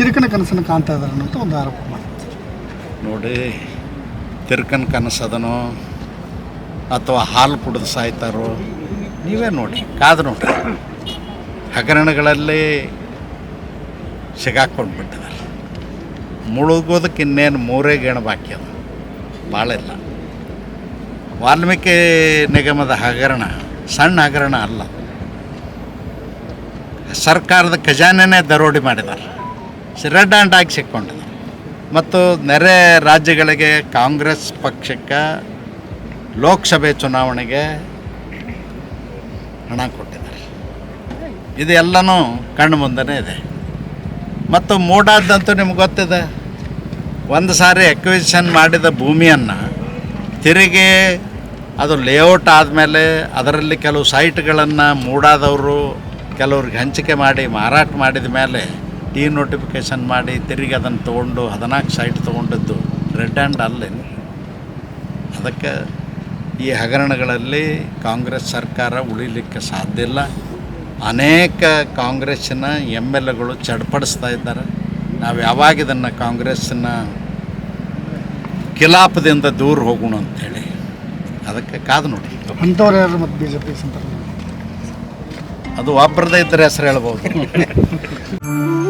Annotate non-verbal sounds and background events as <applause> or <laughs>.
ತಿರುಕನ ಕನಸನ್ನು ಕಾಣ್ತಾ ಇದ್ದಾರೆ ಅನ್ನೋಂಥ ಒಂದು ಆರೋಪ ಮಾಡ್ತಾರೆ ನೋಡಿ, ತಿರುಕನ ಕನಸದನೋ ಅಥವಾ ಹಾಲು ಕುಡಿದು ಸಾಯ್ತಾರೋ, ನೀವೇ ನೋಡಿ, ಕಾದು ನೋಡಿ. ಹಗರಣಗಳಲ್ಲಿ ಸಿಗಾಕೊಂಡು ಬಿಟ್ಟಿದ್ದಾರೆ. ಮುಳುಗೋದಕ್ಕೆ ಇನ್ನೇನು ಮೂರೇ ಗೇಣ ಬಾಕಿ ಅದು. ಭಾಳ ಇಲ್ಲ ವಾಲ್ಮೀಕಿ ನಿಗಮದ ಹಗರಣ ಸಣ್ಣ ಹಗರಣ ಅಲ್ಲ. ಸರ್ಕಾರದ ಖಜಾನೆನೇ ದರೋಡಿ ಮಾಡಿದ್ದಾರೆ. ರೆಡ್ ಹ್ಯಾಂಡ್ ಆಗಿ ಸಿಕ್ಕೊಂಡಿದೆ ಮತ್ತು ನೆರೆ ರಾಜ್ಯಗಳಿಗೆ ಕಾಂಗ್ರೆಸ್ ಪಕ್ಷಕ್ಕೆ ಲೋಕಸಭೆ ಚುನಾವಣೆಗೆ ಹಣ ಕೊಟ್ಟಿದ್ದಾರೆ. ಇದೆಲ್ಲನೂ ಕಣ್ಣು ಮುಂದೆನೇ ಇದೆ. ಮತ್ತು ಮೂಡಾದಂತೂ ನಿಮ್ಗೆ ಗೊತ್ತಿದೆ, ಒಂದು ಸಾರಿ ಎಕ್ವಿಷನ್ ಮಾಡಿದ ಭೂಮಿಯನ್ನು ತಿರುಗಿ ಅದು ಲೇಔಟ್ ಆದಮೇಲೆ ಅದರಲ್ಲಿ ಕೆಲವು ಸೈಟ್ಗಳನ್ನು ಮೂಡಾದವರು ಕೆಲವ್ರಿಗೆ ಹಂಚಿಕೆ ಮಾಡಿ ಮಾರಾಟ ಮಾಡಿದ ಮೇಲೆ ಡಿ ನೋಟಿಫಿಕೇಷನ್ ಮಾಡಿ ತಿರುಗಿ ಅದನ್ನು ತೊಗೊಂಡು ಹದಿನಾಲ್ಕು ಸೈಟ್ ತೊಗೊಂಡಿದ್ದು ರೆಡ್ ಹ್ಯಾಂಡ್ ಅಲ್ಲೇನು ಅದಕ್ಕೆ ಈ ಹಗರಣಗಳಲ್ಲಿ ಕಾಂಗ್ರೆಸ್ ಸರ್ಕಾರ ಉಳಿಲಿಕ್ಕೆ ಸಾಧ್ಯ ಇಲ್ಲ. ಅನೇಕ ಕಾಂಗ್ರೆಸ್ಸಿನ ಎಂ ಎಲ್ ಎಗಳು ಚಡ್ಪಡಿಸ್ತಾ ಇದ್ದಾರೆ. ನಾವು ಯಾವಾಗ ಇದನ್ನು ಕಾಂಗ್ರೆಸ್ಸಿನ ಕಿಲಾಪದಿಂದ ದೂರ ಹೋಗೋಣ ಅಂಥೇಳಿ ಅದಕ್ಕೆ ಕಾದು ನೋಡಿ. ಅಂಥವ್ರು ಯಾರು ಮತ್ತು ಬಿ ಜೆ ಪಿ ಅದು ಒಬ್ಬರದೇ ಇದ್ದರೆ ಹೆಸರು ಹೇಳ್ಬೋದು. <laughs>